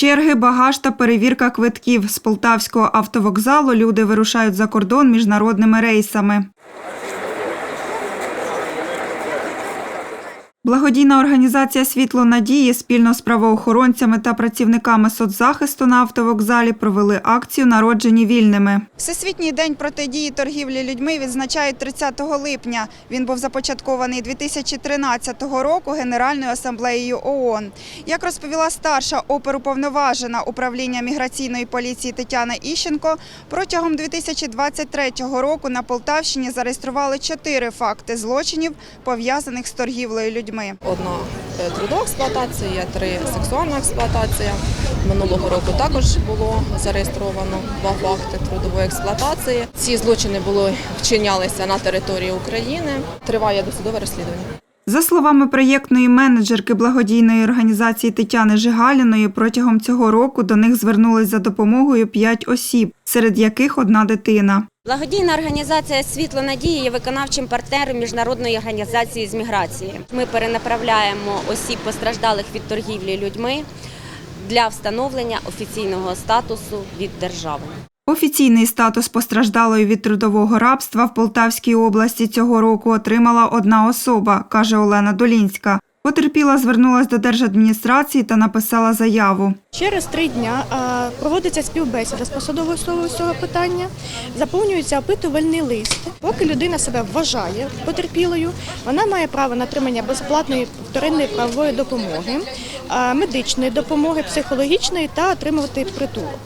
Черги, багаж та перевірка квитків. З полтавського автовокзалу люди вирушають за кордон міжнародними рейсами. Благодійна організація Світло надії спільно з правоохоронцями та працівниками соцзахисту на автовокзалі провели акцію Народжені вільними. Всесвітній день протидії торгівлі людьми відзначають 30 липня. Він був започаткований 2013 року Генеральною асамблеєю ООН. Як розповіла старша оперуповноважена управління міграційної поліції Тетяна Іщенко, протягом 2023 року на Полтавщині зареєстрували чотири факти злочинів, пов'язаних з торгівлею людьми. Одна е, трудова експлуатація, три сексуальна експлуатація. Минулого року також було зареєстровано два факти трудової експлуатації. Ці злочини були вчинялися на території України. Триває досудове розслідування. За словами проєктної менеджерки благодійної організації Тетяни Жигаліної, протягом цього року до них звернулись за допомогою п'ять осіб, серед яких одна дитина. Благодійна організація Світло надії є виконавчим партнером міжнародної організації з міграції. Ми перенаправляємо осіб постраждалих від торгівлі людьми для встановлення офіційного статусу від держави. Офіційний статус постраждалої від трудового рабства в Полтавській області цього року отримала одна особа, каже Олена Долінська. Потерпіла звернулась до держадміністрації та написала заяву. Через три дня проводиться співбесіда з посадовою особою цього питання, заповнюється опитувальний лист. Поки людина себе вважає потерпілою, вона має право на отримання безплатної вторинної правової допомоги, медичної допомоги, психологічної та отримувати притулок.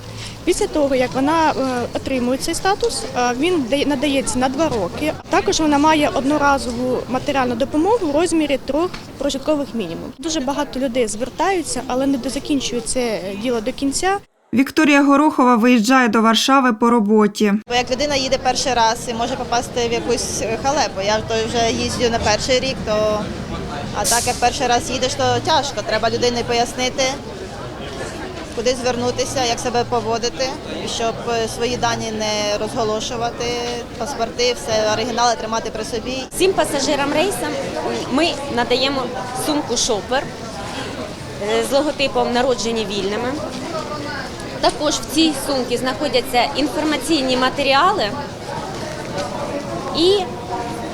Після того, як вона е, отримує цей статус, е, він надається на два роки. Також вона має одноразову матеріальну допомогу в розмірі трьох прожиткових мінімумів. Дуже багато людей звертаються, але не закінчують це діло до кінця. Вікторія Горохова виїжджає до Варшави по роботі. Бо як людина їде перший раз і може попасти в якусь халепу. Я то вже їздю на перший рік, то а так як перший раз їдеш, то тяжко. Треба людині пояснити, куди звернутися, як себе поводити, щоб е, свої дані не розголошувати, паспорти, все оригінали тримати при собі. Всім пасажирам рейса ми надаємо сумку шопер е, з логотипом Народжені вільними. Також в цій сумці знаходяться інформаційні матеріали і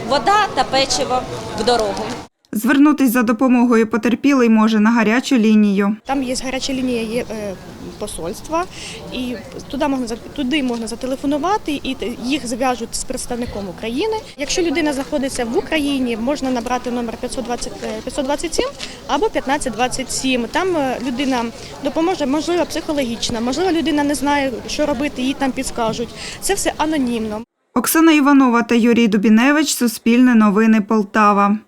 вода та печиво в дорогу. Звернутись за допомогою потерпілий може на гарячу лінію. Там є гаряча лінія є, е, посольства, і туди можна туди можна зателефонувати, і їх зв'яжуть з представником України. Якщо людина знаходиться в Україні, можна набрати номер 520, е, 527 або 1527. Там е, людина допоможе, можливо, психологічна, можливо, людина не знає, що робити, їй там підскажуть. Це все анонімно. Оксана Іванова та Юрій Дубіневич. Суспільне новини Полтава.